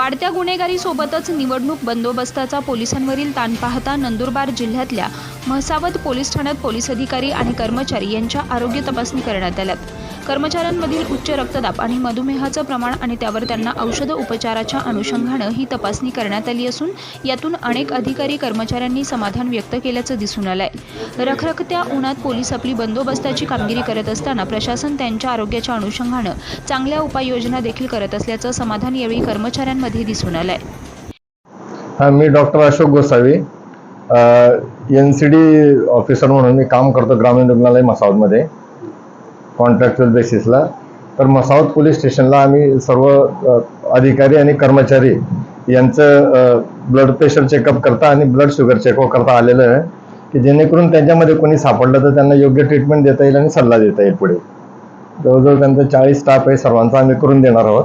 वाढत्या गुन्हेगारीसोबतच निवडणूक बंदोबस्ताचा पोलिसांवरील ताण पाहता नंदुरबार जिल्ह्यातल्या म्हसावद पोलीस ठाण्यात पोलीस अधिकारी आणि कर्मचारी यांच्या आरोग्य तपासणी करण्यात आल्यात. कर्मचाऱ्यांमधील उच्च रक्तदाब आणि मधुमेहाचं प्रमाण आणि त्यावर त्यांना औषध उपचाराच्या अनुषंगानं ही तपासणी करण्यात आली असून यातून अनेक अधिकारी कर्मचाऱ्यांनी समाधान व्यक्त केल्याचं दिसून आलंय. रखरखत्या उन्हात पोलीस आपली बंदोबस्ताची कामगिरी करत असताना प्रशासन त्यांच्या आरोग्याच्या अनुषंगानं चांगल्या उपाययोजना देखील करत असल्याचं समाधान यावेळी कर्मचाऱ्यांमध्ये दिसून आलंय. मी doctor Ashok Gosavi. N C D officer म्हणून मी काम करतो ग्रामीण रुग्णालय मसावतमध्ये कॉन्ट्रॅक्च्युअल बेसिसला तर मसावत पोलीस स्टेशनला आम्ही सर्व अधिकारी आणि कर्मचारी यांचं ब्लड प्रेशर चेकअप करता आणि ब्लड शुगर चेकअप करता आलेलं आहे की जेणेकरून त्यांच्यामध्ये कोणी सापडलं तर त्यांना योग्य ट्रीटमेंट देता येईल आणि सल्ला देता येईल पुढे. जवळजवळ त्यांचा चाळीस स्टाफ आहे सर्वांचा आम्ही करून देणार आहोत.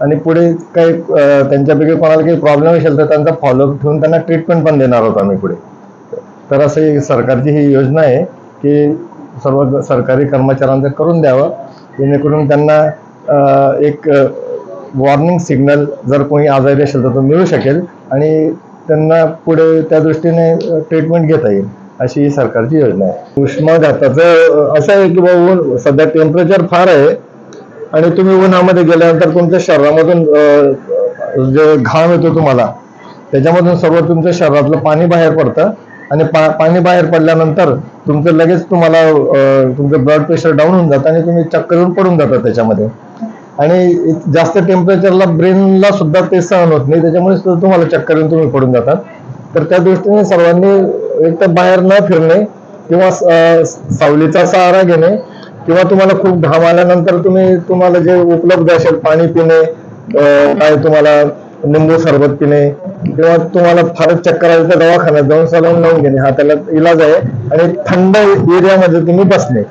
आणि पुढे काही त्यांच्यापैकी कोणाला काही प्रॉब्लेम असेल तर त्यांचा फॉलोअप ठेवून त्यांना ट्रीटमेंट पण देणार आहोत आम्ही पुढे. तर असं ही सरकारची ही योजना आहे की सर्व सरकारी कर्मचाऱ्यांचं करून द्यावं. जेणेकरून त्यांना एक वॉर्निंग सिग्नल जर कोणी आजारी असेल तर तो मिळू शकेल आणि त्यांना पुढे त्या दृष्टीने ट्रीटमेंट घेता येईल. अशी ही सरकारची योजना आहे. उष्माघाताचं असं आहे की बाबा सध्या टेम्परेचर फार आहे. आणि तुम्ही उन्हामध्ये गेल्यानंतर तुमच्या शरीरामधून जे घाम येतो तुम्हाला त्याच्यामधून सर्व तुमच्या शरीरातलं पाणी बाहेर पडतं. आणि पा पाणी बाहेर पडल्यानंतर तुमचं लगेच तुम्हाला तुमचं ब्लड प्रेशर डाऊन होऊन जातं आणि तुम्ही चक्कर पडून जातात त्याच्यामध्ये. आणि जास्त टेम्परेचरला ब्रेनला सुद्धा ते सहन होत नाही त्याच्यामुळे सुद्धा तुम्हाला चक्कर येऊन तुम्ही पडून जातात. तर त्या दृष्टीने सर्वांनी एक तर बाहेर न फिरणे किंवा सावलीचा सहारा घेणे किंवा तुम्हाला खूप घाम आल्यानंतर तुम्ही तुम्हाला जे उपलब्ध असेल पाणी पिणे काय तुम्हाला निंबू सरबत पिणे किंवा तुम्हाला फारच चक्कर आली तर दवाखान्यात जाऊन सलाईन लावून घेणे. हा त्याला इलाज आहे. आणि थंड एरियामध्ये तुम्ही बसणे.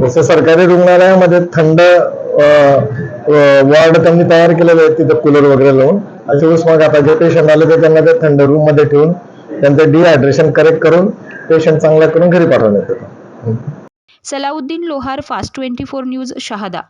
जसं सरकारी रुग्णालयामध्ये थंड वॉर्ड त्यांनी तयार केलेले आहेत तिथं कूलर वगैरे लावून. असे उष्माघाताचे पेशंट आले तर त्यांना ते थंड रूममध्ये ठेवून त्यांचं डिहायड्रेशन करेक्ट करून पेशंट चांगला करून घरी पाठवण्यात येतो. Salauddin Lohar fast twenty four news Shahada